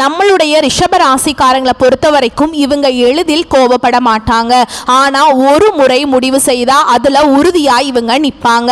நம்மளுடைய ரிஷப ராசிக்காரங்களை பொறுத்த வரைக்கும் இவங்க எளிதில் கோபப்பட மாட்டாங்க. ஆனா ஒரு முறை முடிவு செய்தா அதுல உறுதியா இவங்க நிப்பாங்க.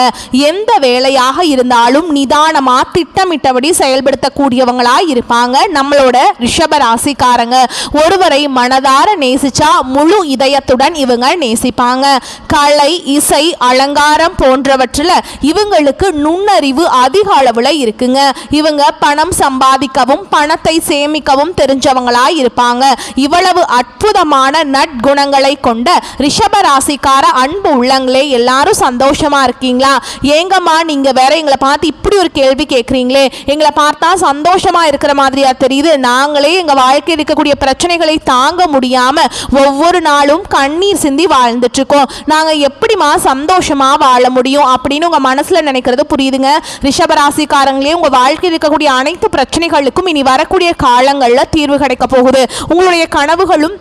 எந்த வேலையாக இருந்தாலும் நிதானமா திட்டமிட்டபடி செயல்படுத்தக்கூடியவங்களா இருப்பாங்க நம்மளோட ரிஷப ராசிக்காரங்க. ஒருவரை மனதார நேசிச்சா முழு இதயத்துடன் இவங்க நேசிப்பாங்க. கலை இசை அலங்காரம் போன்றவற்றில் இவங்களுக்கு நுண்ணறிவு அதிக அளவுல இருக்குங்க. இவங்க பணம் சம்பாதிக்கவும் பணத்தை சேமிக்கவும் தெரிஞ்சவங்களா இருப்பாங்க இவ்வளவு அற்புதமான நற்குணங்களை கொண்ட ரிஷப ராசிக்கார அன்பு உள்ளங்களே எல்லாரும் சந்தோஷமா இருக்கீங்களா? ஏங்கம்மா நீங்க வேற எங்களை பார்த்து இப்படி ஒரு கேள்வி கேட்குறீங்களே. எங்களை பார்த்தா சந்தோஷமா இருக்கிற மாதிரியா தெரியுது. நாங்களே எங்க வாழ்க்கையில் இருக்கக்கூடிய பிரச்சனைகளை தாங்க முடியாம ஒவ்வொரு நாளும் கண்ணீர் சிந்தி வாழ்ந்துட்டு இருக்கோம் நாங்க எப்படிமா சந்தோஷமா வாழ முடியும் அப்படின்னு உங்க மனசுல நினைக்கிறது புரியுதுங்க. ரிஷபராசிக்காரங்களே உங்க வாழ்க்கையில் இருக்கக்கூடிய அனைத்து பிரச்சனைகளுக்கும் இனி வரக்கூடிய காலங்களில் தீர்வு கிடைக்க போகுது. உங்களுடைய கனவுகளும்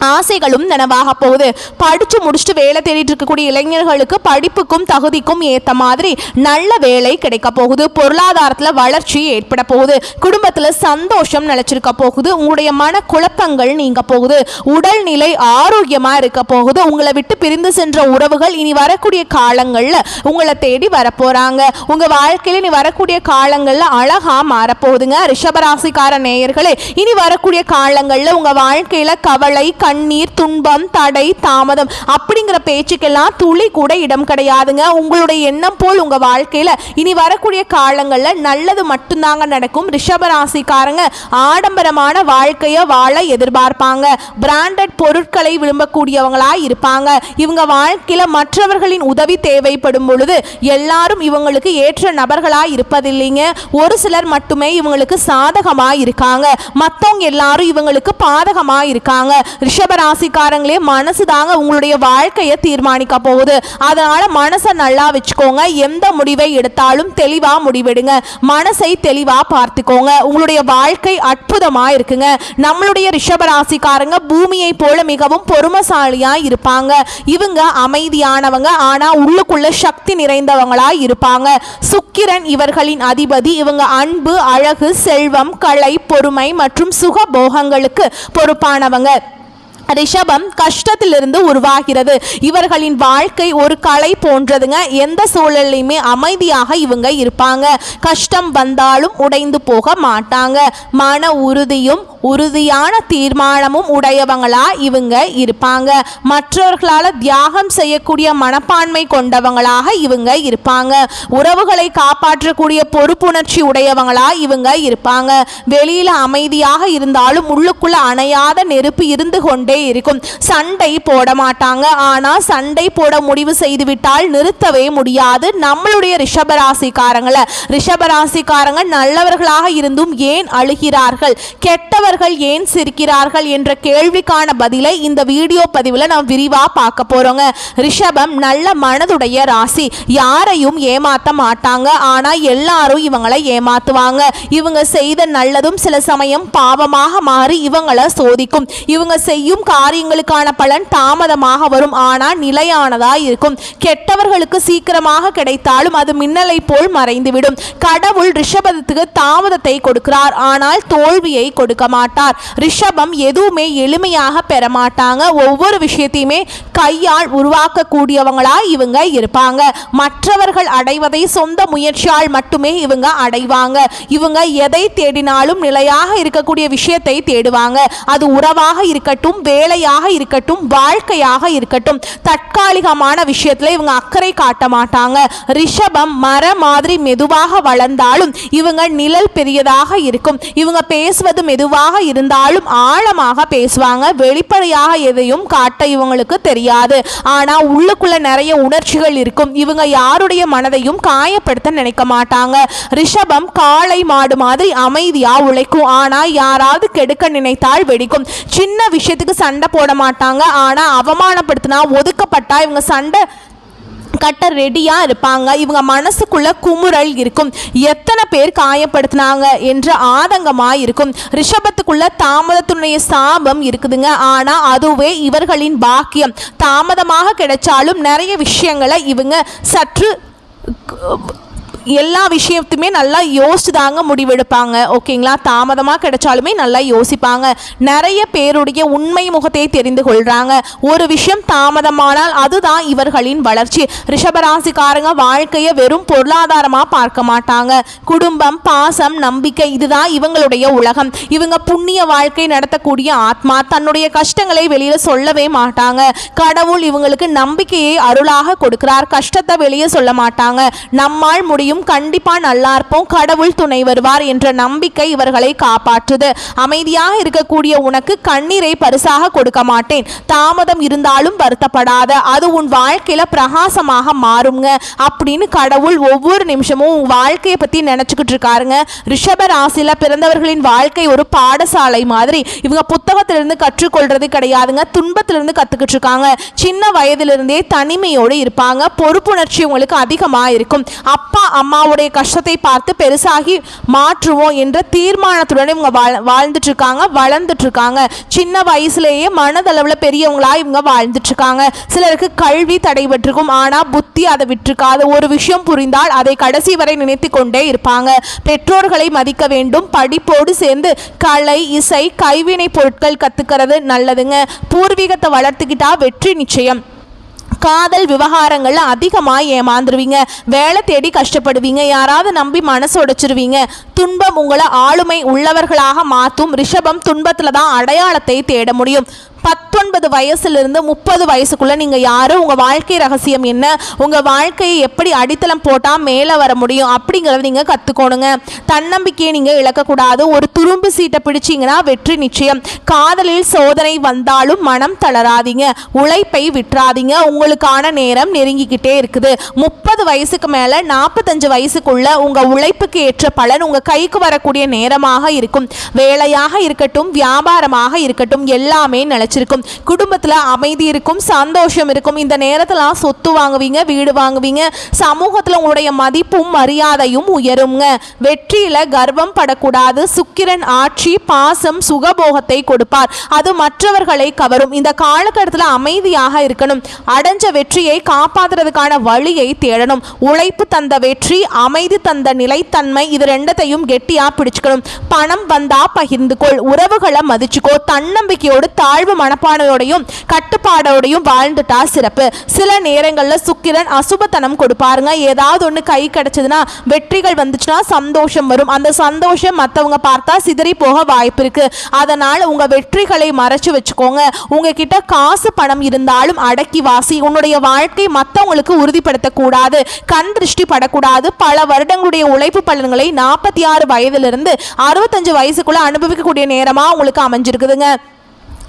ஆசைகளும் நனவாக போகுது. படித்து முடிச்சுட்டு வேலை தேடிட்டு இருக்கக்கூடிய இளைஞர்களுக்கு படிப்புக்கும் தகுதிக்கும் ஏற்ற மாதிரி நல்ல வேலை கிடைக்க போகுது. பொருளாதாரத்தில் வளர்ச்சி ஏற்பட போகுது. குடும்பத்தில் சந்தோஷம் நிலச்சிருக்க போகுது. உங்களுடைய மன குழப்பங்கள் நீங்க போகுது. உடல்நிலை ஆரோக்கியமாக இருக்க போகுது. உங்களை விட்டு பிரிந்து சென்ற உறவுகள் இனி வரக்கூடிய காலங்களில் உங்களை தேடி வரப்போகிறாங்க உங்கள் வாழ்க்கையில் இனி வரக்கூடிய காலங்களில் அழகாக மாறப்போகுதுங்க ரிஷபராசிக்கார நேயர்களே இனி வரக்கூடிய காலங்களில் உங்கள் வாழ்க்கையில் கவலை கண்ணீர் துன்பம் தடை தாமதம் அப்படிங்கிற பேச்சுக்கெல்லாம் துளி கூட இடம் கிடையாதுங்க. உங்களுடைய எண்ணம் போல் உங்கள் வாழ்க்கையில் இனி வரக்கூடிய காலங்களில் நல்லது மட்டும்தாங்க நடக்கும். ரிஷபராசிக்காரங்க ஆடம்பரமான வாழ்க்கையை வாழ எதிர்பார்ப்பாங்க. பிராண்டட் பொருட்களை விரும்பக்கூடியவங்களா இருப்பாங்க. இவங்க வாழ்க்கையில் மற்றவர்களின் உதவி தேவைப்படும் பொழுது எல்லாரும் இவங்களுக்கு ஏற்ற நபர்களா இருப்பதில்லைங்க. ஒரு சிலர் மட்டுமே இவங்களுக்கு சாதகமா இருக்காங்க. மற்றவங்க எல்லாரும் இவங்களுக்கு பாதகமா இருக்காங்க. ரிஷ ரிஷப ராசிக்காரங்களே மனசு தாங்க உங்களுடைய வாழ்க்கையை தீர்மானிக்க போகுது. அதனால மனசை நல்லா வச்சுக்கோங்க. எந்த முடிவை எடுத்தாலும் தெளிவா முடிவெடுங்க. மனசை தெளிவா பார்த்துக்கோங்க. உங்களுடைய வாழ்க்கை அற்புதமா இருக்குங்க. நம்மளுடைய ரிஷப ராசிக்காரங்க பூமியை போல மிகவும் பொறுமசாலியா இருப்பாங்க. இவங்க அமைதியானவங்க. ஆனா உள்ளுக்குள்ள சக்தி நிறைந்தவங்களா இருப்பாங்க. சுக்கிரன் இவர்களின் அதிபதி. இவங்க அன்பு அழகு செல்வம் கலை பொறுமை மற்றும் சுக போகங்களுக்கு பொறுப்பானவங்க. ரிஷபம் கஷ்டத்திலிருந்து உருவாகிறது. இவர்களின் வாழ்க்கை ஒரு கலை போன்றதுங்க. எந்த சூழல்லையுமே அமைதியாக இவங்க இருப்பாங்க. கஷ்டம் வந்தாலும் உடைந்து போக மாட்டாங்க. மன உறுதியும் உறுதியான தீர்மானமும் உடையவங்களா இவங்க இருப்பாங்க. மற்றவர்களால் தியாகம் செய்யக்கூடிய மனப்பான்மை கொண்டவங்களாக இவங்க இருப்பாங்க. உறவுகளை காப்பாற்றக்கூடிய பொறுப்புணர்ச்சி உடையவங்களா இவங்க இருப்பாங்க. வெளியில அமைதியாக இருந்தாலும் உள்ளுக்குள்ள அணையாத நெருப்பு இருந்து கொண்டே இருக்கும். சண்டை போட மாட்டாங்க. ஆனா சண்டை போட முடிவு செய்து விட்டால் நிறுத்தவே முடியாது. நம்மளுடைய ரிஷபராசிக்காரங்களை. ரிஷபராசிக்காரங்க நல்லவர்களாக இருந்தும் ஏன் அழுகிறார்கள்? கெட்டவர் மாணவர்கள் ஏன் சிரிக்கிறார்கள் என்ற கேள்விக்கான பதிலை இந்த வீடியோ பதிவில் நாம் விரிவா பார்க்க போகிறோங்க ரிஷபம் நல்ல மனதுடைய ராசி. யாரையும் ஏமாற்ற மாட்டாங்க. ஆனால் எல்லாரும் இவங்களை ஏமாத்துவாங்க. இவங்க செய்த நல்லதும் சில சமயம் பாவமாக மாறி இவங்களை சோதிக்கும். இவங்க செய்யும் காரியங்களுக்கான பலன் தாமதமாக வரும். ஆனால் நிலையானதா இருக்கும். கெட்டவர்களுக்கு சீக்கிரமாக கிடைத்தாலும் அது மின்னலை போல் மறைந்துவிடும். கடவுள் ரிஷபத்துக்கு தாமதத்தை கொடுக்கிறார். ஆனால் தோல்வியை கொடுக்க மாட்டார். ரிஷபம் எதுவுமே எளிமையாக பெற மாட்டாங்க ஒவ்வொரு விஷயத்தையுமே கையால் உருவாக்கக்கூடியவங்களா இவங்க இருப்பாங்க. மற்றவர்கள் அடைவதை சொந்த முயற்சியால் மட்டுமே இவங்க அடைவாங்க. இவங்க எதை தேடினாலும் நிலையாக இருக்கக்கூடிய விஷயத்தை தேடுவாங்க. அது உறவாக இருக்கட்டும் வேலையாக இருக்கட்டும் வாழ்க்கையாக இருக்கட்டும். தற்காலிகமான விஷயத்துல இவங்க அக்கறை காட்ட மாட்டாங்க. ரிஷபம் மர மாதிரி மெதுவாக வளர்ந்தாலும் இவங்க நிழல் பெரியதாக இருக்கும். இவங்க பேசுவது மெதுவாக இருந்தாலும் ஆழமாக பேசுவாங்க. வெளிப்படையாக எதையும் காட்ட இவங்களுக்கு தெரியாது. ஆனால் உள்ளுக்குள்ள நிறைய உணர்ச்சிகள் இருக்கும். இவங்க யாருடைய மனதையும் காயப்படுத்த நினைக்க மாட்டாங்க. ரிஷபம் காளை மாடு மாதிரி அமைதியா உழைக்கும். ஆனால் யாராவது கெடுக்க நினைத்தால் வெடிக்கும். சின்ன விஷயத்துக்கு சண்டை போட மாட்டாங்க. ஆனால் அவமானப்படுத்தினா ஒதுக்கப்பட்டா இவங்க சண்டை கட்ட ரெடியாக இருப்பாங்க. இவங்க மனசுக்குள்ள குமுறல் இருக்கும். எத்தனை பேர் காயப்படுத்தினாங்க என்ற ஆதங்கமாக இருக்கும் ரிஷபத்துக்குள்ள தாமதத்துடைய சாபம் இருக்குதுங்க. ஆனால் அதுவே இவர்களின் பாக்கியம். தாமதமாக கிடைச்சாலும் நிறைய விஷயங்களை இவங்க சற்று எல்லா விஷயத்தையுமே நல்லா யோசிச்சு தாங்க முடிவெடுப்பாங்க. ஓகேங்களா? தாமதமாக கிடைச்சாலுமே நல்லா யோசிப்பாங்க. நிறைய பேருடைய உண்மை முகத்தை தெரிந்து கொள்கிறாங்க ஒரு விஷயம் தாமதமானால் அதுதான் இவர்களின் வளர்ச்சி. ரிஷபராசிக்காரங்க வாழ்க்கையை வெறும் பொருளாதாரமாக பார்க்க மாட்டாங்க. குடும்பம் பாசம் நம்பிக்கை இதுதான் இவங்களுடைய உலகம். இவங்க புண்ணிய வாழ்க்கை நடத்தக்கூடிய ஆத்மா தன்னுடைய கஷ்டங்களை வெளியில் சொல்லவே மாட்டாங்க. கடவுள் இவங்களுக்கு நம்பிக்கையை அருளாக கொடுக்கிறார். கஷ்டத்தை வெளியே சொல்ல மாட்டாங்க. நம்மால் முடியும் கண்டிப்பா நல்லா இருப்போம் கடவுள் துணை வருவார் என்ற நம்பிக்கை இவர்களை காப்பாற்றுது. அமைதியாக இருக்கக்கூடிய உனக்கு கண்ணீரை பரிசாக கொடுக்க மாட்டேன். தாமதம் இருந்தாலும் வருத்தப்படாத. அது உன் வாழ்க்கையில பிரகாசமாக மாறுங்க அப்படின்னு கடவுள் ஒவ்வொரு நிமிஷமும் உன் வாழ்க்கையை பத்தி நினைச்சுக்கிட்டு இருக்காருங்க. ரிஷப ராசியில பிறந்தவர்களின் வாழ்க்கை ஒரு பாடசாலை மாதிரி. இவங்க புத்தகத்திலிருந்து கற்றுக்கொள்றது கிடையாதுங்க. துன்பத்திலிருந்து கத்துக்கிட்டு இருக்காங்க. சின்ன வயதிலிருந்தே தனிமையோடு இருப்பாங்க. பொறுப்புணர்ச்சி உங்களுக்கு அதிகமாக இருக்கும். அப்பா அம்மாவுடைய கஷ்டத்தை பார்த்து பெருசாகி மாற்றுவோம் என்ற தீர்மானத்துடன் இவங்க வாழ் வாழ்ந்துட்டுருக்காங்க வளர்ந்துட்டுருக்காங்க. சின்ன வயசுலேயே மனதளவில் பெரியவங்களாக இவங்க வாழ்ந்துட்டுருக்காங்க. சிலருக்கு கல்வி தடைபட்டிருக்கும் ஆனால் புத்தி அதை விட்டுருக்காது. ஒரு விஷயம் புரிந்தால் அதை கடைசி வரை நினைத்து கொண்டே இருப்பாங்க. பெற்றோர்களை மதிக்க வேண்டும் படிப்போடு சேர்ந்து கலை இசை கைவினை பொருட்கள் கற்றுக்கிறது நல்லதுங்க. பூர்வீகத்தை வளர்த்துக்கிட்டா வெற்றி நிச்சயம். காதல் விவகாரங்களில் அதிகமாக ஏமாந்துருவீங்க. வேலை தேடி கஷ்டப்படுவீங்க. யாராவது நம்பி மனசு உடைச்சிருவீங்க. துன்பம் உங்களை ஆளுமை உள்ளவர்களாக மாற்றும் ரிஷபம் துன்பத்தில் தான் அடையாளத்தை தேட முடியும். பத்தொன்பது வயசுலேருந்து முப்பது வயசுக்குள்ளே நீங்கள் யார்? உங்கள் வாழ்க்கை ரகசியம் என்ன? உங்கள் வாழ்க்கையை எப்படி அடித்தளம் போட்டால் மேலே வர முடியும்? அப்படிங்கிறத நீங்கள் கற்றுக்கோணுங்க தன்னம்பிக்கையை நீங்கள் இழக்கக்கூடாது. ஒரு துரும்பு சீட்டை பிடிச்சிங்கன்னா வெற்றி நிச்சயம். காதலில் சோதனை வந்தாலும் மனம் தளராதீங்க. உழைப்பை விட்டுறாதீங்க. உங்களுக்கான நேரம் நெருங்கிக்கிட்டே இருக்குது. முப்பது வயசுக்கு மேலே நாற்பத்தஞ்சு வயசுக்குள்ள உங்கள் உழைப்புக்கு ஏற்ற பலன் உங்கள் கைக்கு வரக்கூடிய நேரமாக இருக்கும். வேலையாக இருக்கட்டும் வியாபாரமாக இருக்கட்டும் எல்லாமே நிலச்சிருக்கும் குடும்பத்தில் அமைதி இருக்கும் சந்தோஷம் இருக்கும். இந்த நேரத்தில் சொத்து வாங்குவீங்க வீடு வாங்குவீங்க. சமூகத்தில் உங்களுடைய மதிப்பும் மரியாதையும் உயருங்க வெற்றியில் கர்வம் படக்கூடாது. சுக்கிரன் ஆட்சி பாசம் சுகபோகத்தை கொடுப்பார். அது மற்றவர்களை கவரும். இந்த காலகட்டத்தில் அமைதியாக இருக்கணும். அடைஞ்ச வெற்றியை காப்பாற்றுறதுக்கான வழியை தேடணும். உழைப்பு தந்த வெற்றி அமைதி தந்த நிலைத்தன்மை இது ரெண்டத்தையும் கெட்டியா பிடிச்சுக்கணும். பணம் வந்தா பகிர்ந்து கொள் உறவுகளை மதிச்சுக்கோ. தன்னம்பிக்கையோடு தாழ்வு மனப்பானையோடையும் கட்டுப்பாடோடையும் வாழ்ந்துட்டா சிறப்பு. சில நேரங்களில் சுக்கிரன் அசுபத்தனம் கொடுப்பாருங்க. ஏதாவது ஒன்று கை கிடச்சதுன்னா வெற்றிகள் வந்துச்சுன்னா சந்தோஷம் வரும். அந்த சந்தோஷம் மற்றவங்க பார்த்தா சிதறி போக வாய்ப்பு இருக்கு. அதனால் உங்கள் வெற்றிகளை மறைச்சு வச்சுக்கோங்க. உங்ககிட்ட காசு பணம் இருந்தாலும் அடக்கி வாசி. உன்னுடைய வாழ்க்கை மற்றவங்களுக்கு உறுதிப்படுத்தக்கூடாது. கண் திருஷ்டி படக்கூடாது. பல வருடங்களுடைய உழைப்பு பலன்களை நாற்பத்தி ஆறு வயதிலிருந்து அறுபத்தஞ்சு வயசுக்குள்ள அனுபவிக்கக்கூடிய நேரமாக உங்களுக்கு அமைஞ்சிருக்குதுங்க.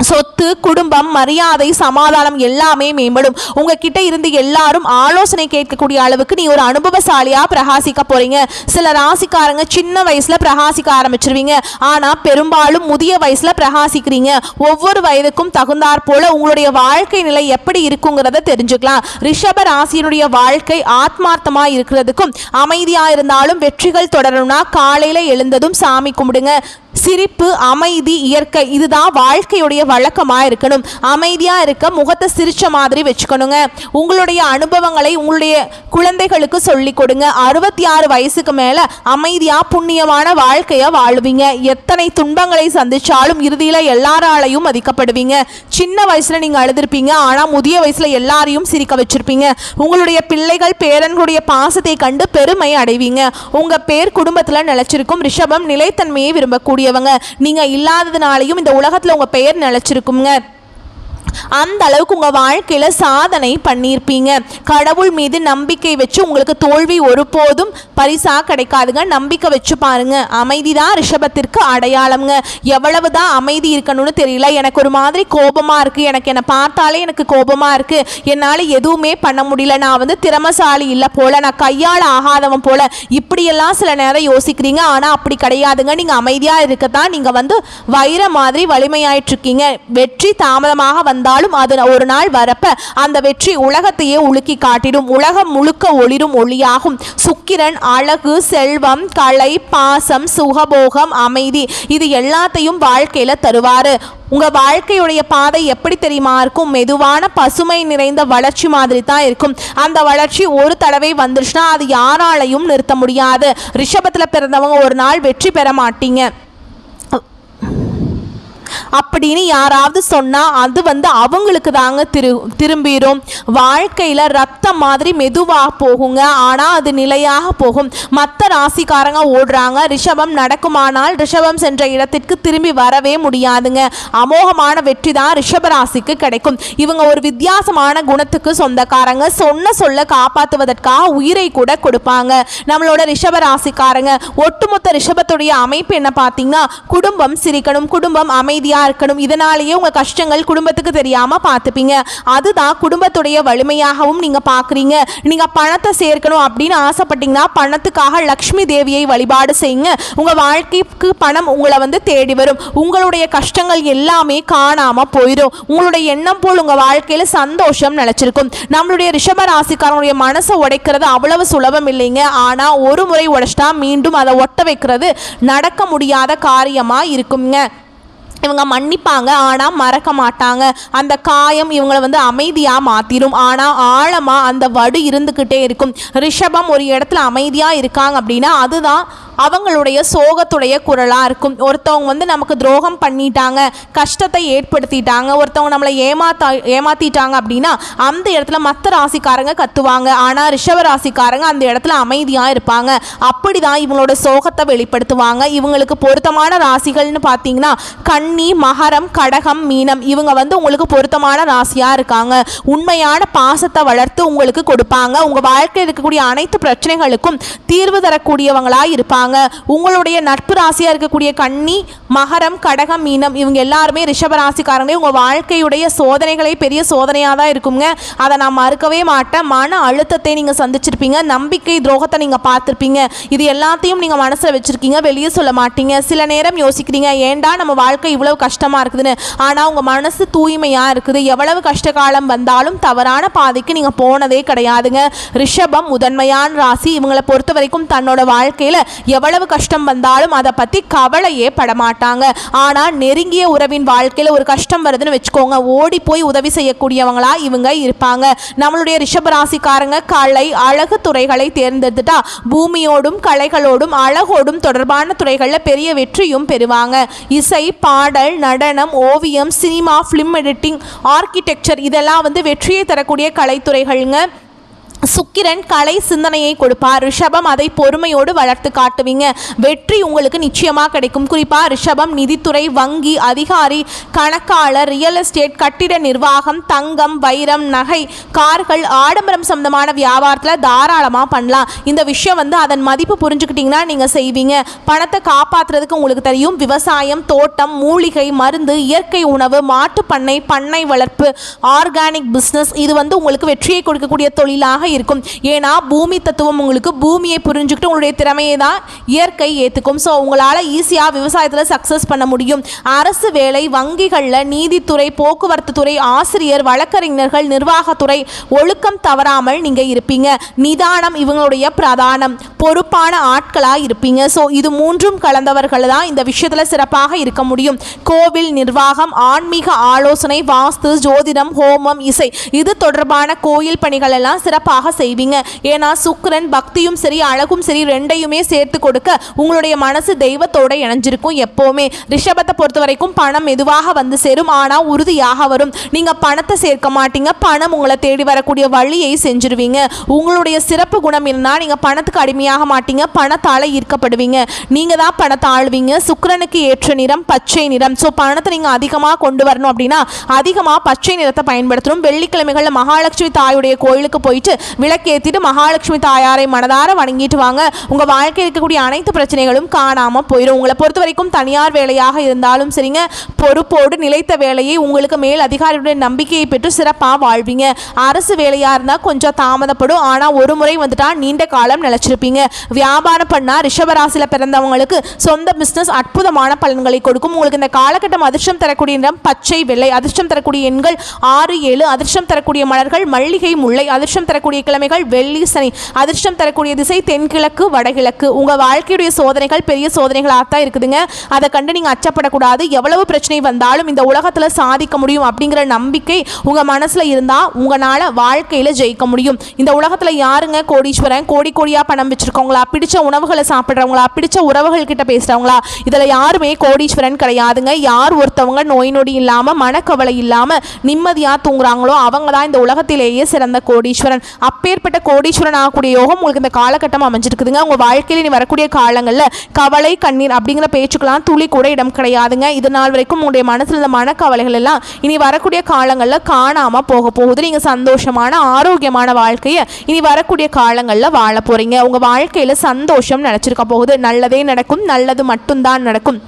சொத்து குடும்பம் மரியாதை சமாதானம் எல்லாமே மேம்படும். உங்ககிட்ட இருந்து எல்லாரும் ஆலோசனை கேட்கக்கூடிய அளவுக்கு நீ ஒரு அனுபவசாலியா பிரகாசிக்க போறீங்க. சில ராசிக்காரங்க சின்ன வயசுல பிரகாசிக்க ஆரம்பிச்சிருவீங்க. ஆனா பெரும்பாலும் முதிய வயசுல பிரகாசிக்கிறீங்க. ஒவ்வொரு வயதுக்கும் தகுந்தாற் போல உங்களுடைய வாழ்க்கை நிலை எப்படி இருக்குங்கிறத தெரிஞ்சுக்கலாம். ரிஷப ராசியினுடைய வாழ்க்கை ஆத்மார்த்தமா இருக்கிறதுக்கும் அமைதியா இருந்தாலும் வெற்றிகள் தொடரணும்னா காலையில எழுந்ததும் சாமி கும்பிடுங்க. சிரிப்பு அமைதி இயற்கை இதுதான் வாழ்க்கையுடைய வழக்கமாக இருக்கணும் அமைதியாக இருக்க முகத்தை சிரிச்ச மாதிரி வச்சுக்கணுங்க. உங்களுடைய அனுபவங்களை உங்களுடைய குழந்தைகளுக்கு சொல்லி கொடுங்க. அறுபத்தி ஆறு வயசுக்கு மேலே அமைதியாக புண்ணியமான வாழ்க்கையை வாழுவீங்க. எத்தனை துன்பங்களை சந்தித்தாலும் இறுதியில் எல்லாராலையும் மதிக்கப்படுவீங்க. சின்ன வயசில் நீங்கள் அழுதுருப்பீங்க. ஆனால் முதிய வயசில் எல்லாரையும் சிரிக்க வச்சுருப்பீங்க. உங்களுடைய பிள்ளைகள் பேரன்களுடைய பாசத்தை கண்டு பெருமை அடைவீங்க. உங்கள் பேர் குடும்பத்தில் நிலச்சிருக்கும் ரிஷபம் நிலைத்தன்மையை விரும்பக்கூடியவங்க நீங்கள் இல்லாததுனாலையும் இந்த உலகத்தில் உங்கள் பெயர் நிலைச்சிருக்குங்க அந்த அளவுக்கு உங்கள் வாழ்க்கையில் சாதனை பண்ணியிருப்பீங்க. கடவுள் மீது நம்பிக்கை வச்சு உங்களுக்கு தோல்வி ஒருபோதும் பரிசாக கிடைக்காதுங்க. நம்பிக்கை வச்சு பாருங்க. அமைதி தான் ரிஷபத்திற்கு அடையாளம்ங்க. எவ்வளவு தான் அமைதி இருக்கணும்னு தெரியல. எனக்கு ஒரு மாதிரி கோபமாக இருக்குது எனக்கு என்னை பார்த்தாலே எனக்கு கோபமாக இருக்குது என்னால் எதுவுமே பண்ண முடியல. நான் வந்து திறமசாலி இல்லை போல. நான் கையால் ஆகாதவன் போல. இப்படியெல்லாம் சில நேரம் யோசிக்கிறீங்க. ஆனால் அப்படி கிடையாதுங்க. நீங்கள் அமைதியாக இருக்கத்தான் நீங்கள் வந்து வைர மாதிரி வலிமையாயிட்டு இருக்கீங்க வெற்றி தாமதமாக வந்து வந்தாலும் அது ஒரு நாள் வரப்ப அந்த வெற்றி உலகத்தையே உலுக்கி காட்டிடும். உலகம் முழுக்க ஒளிரும் ஒளியாகும். சுக்கிரன் அழகு செல்வம் கலை பாசம் சுகபோகம் அமைதி இது எல்லாத்தையும் வாழ்க்கையில தருவாரு. உங்கள் வாழ்க்கையுடைய பாதை எப்படி தெரியுமா இருக்கும்? மெதுவான பசுமை நிறைந்த வளர்ச்சி மாதிரி தான் இருக்கும். அந்த வளர்ச்சி ஒரு தடவை வந்துருச்சுன்னா அது யாராலையும் நிறுத்த முடியாது. ரிஷபத்தில் பிறந்தவங்க ஒரு நாள் வெற்றி பெற மாட்டீங்க. அப்படின்னு யாராவது சொன்னால் அது வந்து அவங்களுக்கு தாங்க திரு திரும்பிடும் வாழ்க்கையில் ரத்தம் மாதிரி மெதுவாக போகுங்க. ஆனால் அது நிலையாக போகும். மற்ற ராசிக்காரங்க ஓடுறாங்க. ரிஷபம் நடக்குமானால் ரிஷபம் சென்ற இடத்திற்கு திரும்பி வரவே முடியாதுங்க. அமோகமான வெற்றி தான் ரிஷப ராசிக்கு கிடைக்கும். இவங்க ஒரு வித்தியாசமான குணத்துக்கு சொந்தக்காரங்க. சொன்ன சொல்ல காப்பாற்றுவதற்காக உயிரை கூட கொடுப்பாங்க. நம்மளோட ரிஷப ராசிக்காரங்க. ஒட்டுமொத்த ரிஷபத்துடைய அமைப்பு என்ன பார்த்தீங்கன்னா குடும்பம் சிரிக்கணும். குடும்பம் அமைதியாக இருக்கணும் இதனாலேயே உங்கள் கஷ்டங்கள் குடும்பத்துக்கு தெரியாமல் பார்த்துப்பீங்க. அதுதான் குடும்பத்துடைய வலிமையாகவும் நீங்கள் பார்க்குறீங்க. நீங்கள் பணத்தை சேர்க்கணும் அப்படின்னு ஆசைப்பட்டீங்கன்னா பணத்துக்காக லக்ஷ்மி தேவியை வழிபாடு செய்யுங்க. உங்கள் வாழ்க்கைக்கு பணம் உங்களை வந்து தேடி வரும். உங்களுடைய கஷ்டங்கள் எல்லாமே காணாமல் போயிடும். உங்களுடைய எண்ணம் போல் உங்கள் வாழ்க்கையில் சந்தோஷம் நிலச்சிருக்கும். நம்மளுடைய ரிஷப ராசிக்காரனுடைய மனசை உடைக்கிறது அவ்வளவு சுலபம் இல்லைங்க. ஆனால் ஒரு முறை உடைச்சிட்டா மீண்டும் அதை ஒட்ட வைக்கிறது நடக்க முடியாத காரியமாக இருக்குங்க. இவங்க மன்னிப்பாங்க ஆனால் மறக்க மாட்டாங்க. அந்த காயம் இவங்களை வந்து அமைதியாக மாற்றிடும் ஆனால் ஆழமாக அந்த வடு இருந்துக்கிட்டே இருக்கும். ரிஷபம் ஒரு இடத்துல அமைதியாக இருக்காங்க அப்படின்னா அதுதான் அவங்களுடைய சோகத்துடைய குரலாக இருக்கும். ஒருத்தவங்க வந்து நமக்கு துரோகம் பண்ணிட்டாங்க கஷ்டத்தை ஏற்படுத்திட்டாங்க ஒருத்தவங்க நம்மளை ஏமாத்தா ஏமாத்திட்டாங்க அப்படின்னா அந்த இடத்துல மற்ற ராசிக்காரங்க கத்துவாங்க. ஆனால் ரிஷப ராசிக்காரங்க அந்த இடத்துல அமைதியாக இருப்பாங்க. அப்படி தான் இவங்களோட சோகத்தை வெளிப்படுத்துவாங்க. இவங்களுக்கு பொருத்தமான ராசிகள்னு பார்த்தீங்கன்னா கன்னி மகரம் கடகம் மீனம். இவங்க வந்து உங்களுக்கு பொருத்தமான ராசியாக இருக்காங்க. உண்மையான பாசத்தை வளர்த்து உங்களுக்கு கொடுப்பாங்க. உங்கள் வாழ்க்கையில் இருக்கக்கூடிய அனைத்து பிரச்சனைகளுக்கும் தீர்வு தரக்கூடியவங்களாக இருப்பாங்க. உங்களுடைய நட்பு ராசியாக இருக்கக்கூடிய கன்னி மகரம் கடகம் மீனம் இவங்க எல்லாருமே ரிஷப ராசிக்காரங்களே. உங்கள் வாழ்க்கையுடைய சோதனைகளே பெரிய சோதனையாக தான் இருக்குங்க. அதை நான் மறுக்கவே மாட்டேன். மன அழுத்தத்தை நீங்கள் சந்திச்சிருப்பீங்க. நம்பிக்கை துரோகத்தை நீங்கள் பார்த்துருப்பீங்க. இது எல்லாத்தையும் நீங்கள் மனசில் வச்சுருக்கீங்க. வெளியே சொல்ல மாட்டீங்க. சில நேரம் யோசிக்கிறீங்க ஏண்டா நம்ம வாழ்க்கை இவ்வளவு கஷ்டமாக இருக்குதுன்னு? ஆனால் உங்கள் மனசு தூய்மையாக இருக்குது. எவ்வளவு கஷ்ட காலம் வந்தாலும் தவறான பாதைக்கு நீங்கள் போனதே கிடையாதுங்க. ரிஷபம் முதன்மையான ராசி. இவங்களை பொறுத்த வரைக்கும் தன்னோட வாழ்க்கையில் எவ்வளவு கஷ்டம் வந்தாலும் அதை பற்றி கவலையே படமாட்டாங்க. ஆனால் நெருங்கிய உறவின் வாழ்க்கையில் ஒரு கஷ்டம் வருதுன்னு வச்சுக்கோங்க. ஓடி போய் உதவி செய்யக்கூடியவங்களா இவங்க இருப்பாங்க. நம்மளுடைய ரிஷபராசிக்காரங்க கலை அழகு துறைகளை தேர்ந்தெடுத்துட்டா பூமியோடும் கலைகளோடும் அழகோடும் தொடர்பான துறைகளில் பெரிய வெற்றியும் பெறுவாங்க. இசை பாடல் நடனம் ஓவியம் சினிமா ஃபிலிம் எடிட்டிங் ஆர்கிடெக்சர் இதெல்லாம் வந்து வெற்றியை தரக்கூடிய கலைத்துறைகள்ங்க. சுக்கிரன் கலை சிந்தனையை கொடுப்பார். ரிஷபம் அதை பொறுமையோடு வளர்த்து காட்டுவீங்க. வெற்றி உங்களுக்கு நிச்சயமாக கிடைக்கும். குறிப்பாக ரிஷபம் நிதித்துறை வங்கி அதிகாரி கணக்காளர் ரியல் எஸ்டேட் கட்டிட நிர்வாகம் தங்கம் வைரம் நகை கார்கள் ஆடம்பரம் சம்பந்தமான வியாபாரத்தில் தாராளமாக பண்ணலாம். இந்த விஷயம் வந்து அதன் மதிப்பு புரிஞ்சுக்கிட்டிங்கன்னா நீங்கள் செய்வீங்க. பணத்தை காப்பாற்றுறதுக்கு உங்களுக்கு தெரியும். விவசாயம் தோட்டம் மூலிகை மருந்து இயற்கை உணவு மாட்டுப்பண்ணை பண்ணை வளர்ப்பு ஆர்கானிக் பிஸ்னஸ் இது வந்து உங்களுக்கு வெற்றியை கொடுக்கக்கூடிய தொழிலாக இருக்கும். ஏன்னா பூமி தத்துவம் உங்களுக்கு பூமியை புரிஞ்சுக்கிட்டு உங்களுடைய திறமையை தான் இயற்கை ஏற்றுக்கும் ஸோ உங்களால் ஈஸியாக விவசாயத்தில் சக்ஸஸ் பண்ண முடியும். அரசு வேலை வங்கிகளில் நீதித்துறை போக்குவரத்து துறை ஆசிரியர் வழக்கறிஞர்கள் நிர்வாகத்துறை ஒழுக்கம் தவறாமல் நீங்கள் இருப்பீங்க. நிதானம் இவங்களுடைய பிரதானம். பொறுப்பான ஆட்களாக இருப்பீங்க. ஸோ இது மூன்றும் கலந்தவர்கள் தான் இந்த விஷயத்தில் சிறப்பாக இருக்க முடியும். கோவில் நிர்வாகம் ஆன்மீக ஆலோசனை வாஸ்து ஜோதிடம் ஹோமம் இசை. இது தொடர்பான கோயில் பணிகள் எல்லாம் சிறப்பாக செய்வீங்க? ஏன்னா சுக்கரன் பக்தியும் சரி அழகும் சரி ரெண்டையுமே சேர்த்து கொடுக்க உங்களுடைய மனசு தெய்வத்தோட இணைஞ்சிருக்கும் எப்போவுமே. ரிஷபத்தை பொறுத்த வரைக்கும் பணம் மெதுவாக வந்து சேரும் ஆனால் உறுதியாக வரும். நீங்கள் பணத்தை சேர்க்க மாட்டீங்க பணம் உங்களை தேடி வரக்கூடிய வழியை செஞ்சிருவீங்க. உங்களுடைய சிறப்பு குணம் இருந்தால் நீங்கள் பணத்துக்கு அடிமையாக மாட்டீங்க பணத்தால் ஈர்க்கப்படுவீங்க. நீங்கள் தான் பணத்தை ஆழ்வீங்க சுக்கரனுக்கு ஏற்ற நிறம் பச்சை நிறம். ஸோ பணத்தை நீங்கள் அதிகமாக கொண்டு வரணும் அப்படின்னா அதிகமாக பச்சை நிறத்தை பயன்படுத்தணும். வெள்ளிக்கிழமைகளில் மகாலட்சுமி தாயுடைய கோயிலுக்கு போயிட்டு விளக்கேற்றிட்டு மகாலட்சுமி தாயாரை மனதார வணங்கிட்டு வாங்க. உங்கள் வாழ்க்கையில் இருக்கக்கூடிய அனைத்து பிரச்சனைகளும் காணாமல் போயிடும் உங்களை பொறுத்த வரைக்கும் தனியார் வேலையாக இருந்தாலும் சரிங்க. பொறுப்போடு நிலைத்த வேலையை உங்களுக்கு மேல் அதிகாரியுடைய நம்பிக்கையை பெற்று சிறப்பாக வாழ்வீங்க. அரசு வேலையாக இருந்தால் கொஞ்சம் தாமதப்படும். ஆனால் ஒரு முறை வந்துட்டால் நீண்ட காலம் நிலச்சிருப்பீங்க. வியாபாரம் பண்ணால் ரிஷபராசியில் பிறந்தவங்களுக்கு சொந்த பிஸ்னஸ் அற்புதமான பலன்களை கொடுக்கும். உங்களுக்கு இந்த காலகட்டம் அதிர்ஷ்டம் தரக்கூடிய நிறம் பச்சை வெள்ளை அதிர்ஷ்டம் தரக்கூடிய எண்கள் ஆறு ஏழு அதிர்ஷ்டம் தரக்கூடிய மலர்கள் மல்லிகை முல்லை அதிர்ஷ்டம் தரக்கூடிய கிழமைகள் வெள்ளி சனி. அதிர்ஷ்டம் தரக்கூடிய திசை தென்கிழக்கு வடகிழக்கு. உங்கள் வாழ்க்கையுடைய சோதனைகள் பெரிய சோதனைகளாக தான் இருக்குதுங்க. அதை கண்டு நீங்கள் அச்சப்படக்கூடாது. எவ்வளவு பிரச்சனை வந்தாலும் இந்த உலகத்தில் சாதிக்க முடியும் அப்படிங்கிற நம்பிக்கை உங்கள் மனசில் இருந்தால் உங்களால் வாழ்க்கையில் ஜெயிக்க முடியும். இந்த உலகத்தில் யாருங்க கோடீஸ்வரன்? கோடி கோடியாக பணம் வச்சுருக்கவங்களா? பிடிச்ச உணவுகளை சாப்பிட்றவங்களா? பிடிச்ச உறவுகள் கிட்ட பேசுகிறவங்களா இதில் யாருமே கோடீஸ்வரன் கிடையாதுங்க. யார் ஒருத்தவங்க நோய் நொடி இல்லாமல் மனக்கவலை இல்லாமல் நிம்மதியாக தூங்குறாங்களோ அவங்க தான் இந்த உலகத்திலேயே சிறந்த கோடீஸ்வரன். அப்பேற்பட்ட கோடீஸ்வரன் ஆகக்கூடிய யோகம் உங்களுக்கு இந்த காலகட்டம் அமைஞ்சிருக்குதுங்க. உங்கள் வாழ்க்கையில் இனி வரக்கூடிய காலங்களில் கவலை கண்ணீர் அப்படிங்கிற பேச்சுக்கெல்லாம் துளி கூட இடம் கிடையாதுங்க. இது நாள் வரைக்கும் உங்களுடைய மனசில் இருந்த மனக்கவலைகள் எல்லாம் இனி வரக்கூடிய காலங்களில் காணாமல் போக போகுது. நீங்கள் சந்தோஷமான ஆரோக்கியமான வாழ்க்கையை இனி வரக்கூடிய காலங்களில் வாழ போகிறீங்க உங்கள் வாழ்க்கையில் சந்தோஷம் நினச்சிருக்க போகுது. நல்லதே நடக்கும் நல்லது மட்டும்தான் நடக்கும்.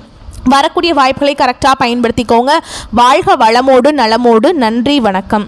வரக்கூடிய வாய்ப்புகளை கரெக்டாக பயன்படுத்திக்கோங்க. வாழ்க வளமோடு நலமோடு. நன்றி வணக்கம்.